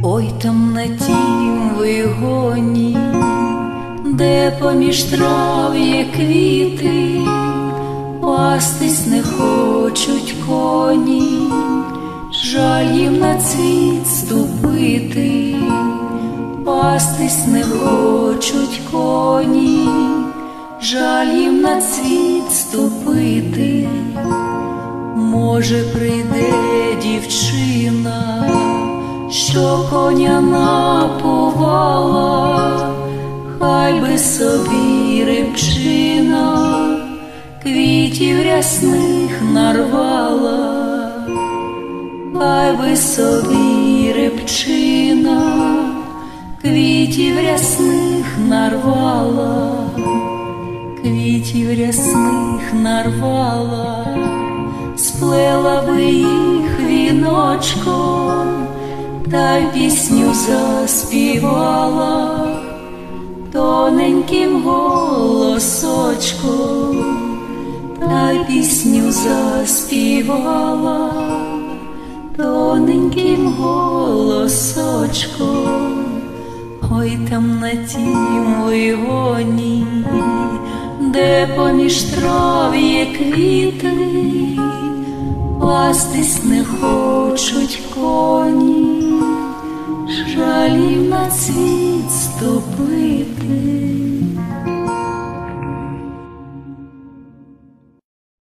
Ой там на тім вигоні, де поміж трав квіти, пастись не хочуть коні, жаль їм на цвіт ступити, пастись не хочуть коні, жаль їм на цвіт ступити. Може, прийде дівчина, що коня напувала, хай би собі рибчина, квітів рясних нарвала, хай би собі рибчина, квітів рясних нарвала, квітів рясних нарвала. Сплела би їх віночком, та пісню заспівала тоненьким голосочком, та пісню заспівала тоненьким голосочком, ой там на тім вигоні, де поміж трав є квіти пастись не хочуть коні, жалів стопити.